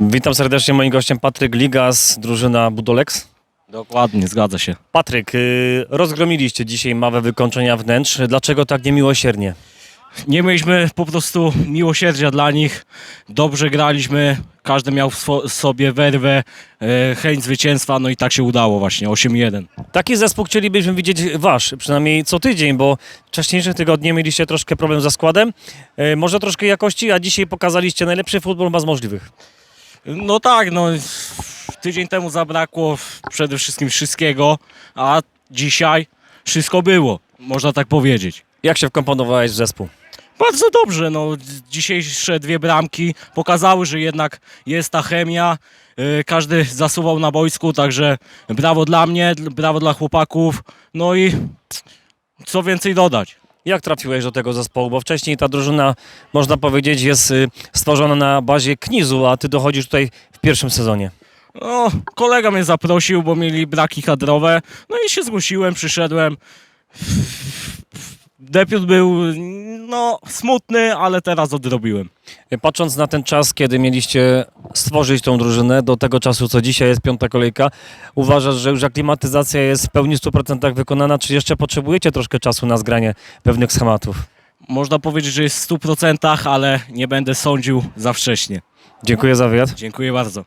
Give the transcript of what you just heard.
Witam serdecznie, moim gościem Patryk Ligas, drużyna Budolex. Dokładnie, zgadza się. Patryk, y, rozgromiliście dzisiaj mawę wykończenia wnętrz. Dlaczego tak niemiłosiernie? Nie mieliśmy po prostu miłosierdzia dla nich. Dobrze graliśmy, każdy miał w swo- sobie werwę, e, chęć zwycięstwa, no i tak się udało właśnie, 8-1. Taki zespół chcielibyśmy widzieć wasz, przynajmniej co tydzień, bo wcześniejsze tygodnie mieliście troszkę problem ze składem, y, może troszkę jakości, a dzisiaj pokazaliście najlepszy futbol z możliwych. No tak, no tydzień temu zabrakło przede wszystkim wszystkiego, a dzisiaj wszystko było, można tak powiedzieć. Jak się wkomponowałeś w zespół? Bardzo dobrze, no dzisiejsze dwie bramki pokazały, że jednak jest ta chemia, e, każdy zasuwał na boisku, także brawo dla mnie, brawo dla chłopaków, no i co więcej dodać. Jak trafiłeś do tego zespołu? Bo wcześniej ta drużyna, można powiedzieć, jest y, stworzona na bazie Knizu, a ty dochodzisz tutaj w pierwszym sezonie. No, kolega mnie zaprosił, bo mieli braki kadrowe, no i się zgłosiłem, przyszedłem. Debiut był, no, smutny, ale teraz odrobiłem. Patrząc na ten czas, kiedy mieliście stworzyć tą drużynę, do tego czasu, co dzisiaj jest piąta kolejka, uważasz, że już aklimatyzacja jest w pełni 100% wykonana, czy jeszcze potrzebujecie troszkę czasu na zgranie pewnych schematów? Można powiedzieć, że jest w 100%, ale nie będę sądził za wcześnie. Dziękuję za wywiad. Dziękuję bardzo.